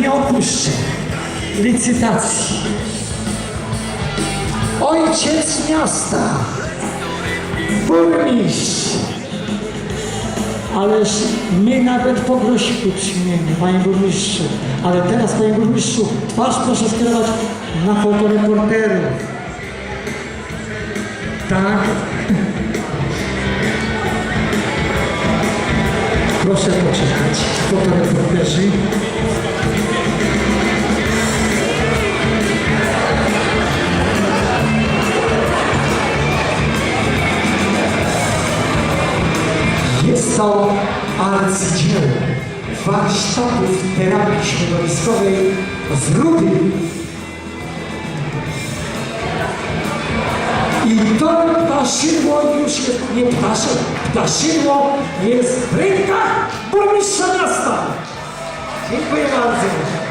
nie opuszczę licytacji. Ojciec miasta, burmistrz. Ależ my nawet po grosiku przyjmiemy, panie burmistrzu. Ale teraz, panie burmistrzu, twarz proszę skierować na fotoreporterów. Tak. Proszę poczekać, fotoreporterzy. Jest to arcydzieło warsztatów terapii środowiskowej z Rudy. I to ptaszydło już jest, nie ptasze, ptaszydło jest w rękach burmistrza miasta. Dziękuję bardzo.